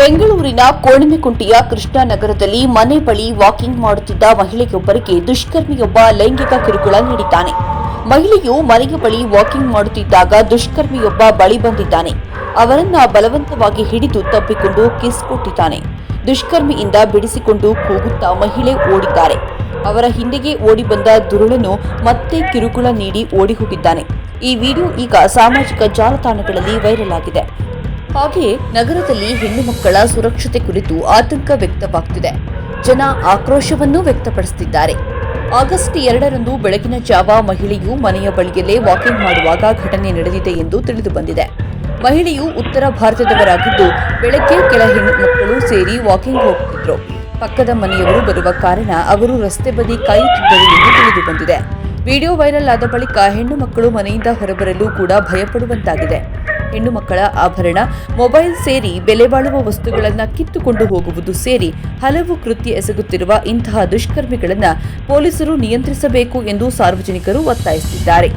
ಬೆಂಗಳೂರಿನ ಕೋಣಿಮೆಕುಂಟಿಯ ಕೃಷ್ಣಾನಗರದಲ್ಲಿ ಮನೆ ಬಳಿ ವಾಕಿಂಗ್ ಮಾಡುತ್ತಿದ್ದ ಮಹಿಳೆಯೊಬ್ಬರಿಗೆ ದುಷ್ಕರ್ಮಿಯೊಬ್ಬ ಲೈಂಗಿಕ ಕಿರುಕುಳ ನೀಡಿದ್ದಾನೆ. ಮಹಿಳೆಯು ಮನೆಯ ಬಳಿ ವಾಕಿಂಗ್ ಮಾಡುತ್ತಿದ್ದಾಗ ದುಷ್ಕರ್ಮಿಯೊಬ್ಬ ಬಳಿ ಬಂದಿದ್ದಾನೆ. ಅವರನ್ನ ಬಲವಂತವಾಗಿ ಹಿಡಿದು ತಪ್ಪಿಕೊಂಡು ಕಿಸ್ ಕೊಟ್ಟಿದ್ದಾನೆ. ದುಷ್ಕರ್ಮಿಯಿಂದ ಬಿಡಿಸಿಕೊಂಡು ಕೂಗುತ್ತಾ ಮಹಿಳೆ ಓಡಿದ್ದಾರೆ. ಅವರ ಹಿಂದೆಗೆ ಓಡಿ ಬಂದ ದುರುಳನು ಮತ್ತೆ ಕಿರುಕುಳ ನೀಡಿ ಓಡಿ ಹೋಗಿದ್ದಾನೆ. ಈ ವಿಡಿಯೋ ಈಗ ಸಾಮಾಜಿಕ ಜಾಲತಾಣಗಳಲ್ಲಿ ವೈರಲ್ ಆಗಿದೆ. ಹಾಗೆಯೇ ನಗರದಲ್ಲಿ ಹೆಣ್ಣು ಮಕ್ಕಳ ಸುರಕ್ಷತೆ ಕುರಿತು ಆತಂಕ ವ್ಯಕ್ತವಾಗ್ತಿದೆ. ಜನ ಆಕ್ರೋಶವನ್ನೂ ವ್ಯಕ್ತಪಡಿಸುತ್ತಿದ್ದಾರೆ ಆಗಸ್ಟ್ ಎರಡರಂದು ಬೆಳಗಿನ ಜಾವ ಮಹಿಳೆಯು ಮನೆಯ ಬಳಿಯಲ್ಲೇ ವಾಕಿಂಗ್ ಮಾಡುವಾಗ ಘಟನೆ ನಡೆದಿದೆ ಎಂದು ತಿಳಿದು ಬಂದಿದೆ. ಮಹಿಳೆಯು ಉತ್ತರ ಭಾರತದವರಾಗಿದ್ದು, ಬೆಳಗ್ಗೆ ಕೆಲ ಹೆಣ್ಣು ಮಕ್ಕಳು ಸೇರಿ ವಾಕಿಂಗ್ ಹೋಗುತ್ತಿದ್ದರು ಪಕ್ಕದ ಮನೆಯವರು ಬರುವ ಕಾರಣ ಅವರು ರಸ್ತೆ ಬದಿ ಕಾಯುತ್ತಿದ್ದರು ಎಂದು ತಿಳಿದು ವಿಡಿಯೋ ವೈರಲ್ ಆದ ಬಳಿಕ ಹೆಣ್ಣು ಮಕ್ಕಳು ಮನೆಯಿಂದ ಹೊರಬರಲು ಕೂಡ ಭಯಪಡುವಂತಾಗಿದೆ. ಹೆಣ್ಣು ಮಕ್ಕಳ ಆಭರಣ, ಮೊಬೈಲ್ ಸೇರಿ ಬೆಲೆ ಬಾಳುವ ವಸ್ತುಗಳನ್ನು ಕಿತ್ತುಕೊಂಡು ಹೋಗುವುದು ಸೇರಿ ಹಲವು ಕೃತ್ಯ ಎಸಗುತ್ತಿರುವ ಇಂತಹ ದುಷ್ಕರ್ಮಿಗಳನ್ನು ಪೊಲೀಸರು ನಿಯಂತ್ರಿಸಬೇಕು ಎಂದು ಸಾರ್ವಜನಿಕರು ಒತ್ತಾಯಿಸಿದ್ದಾರೆ.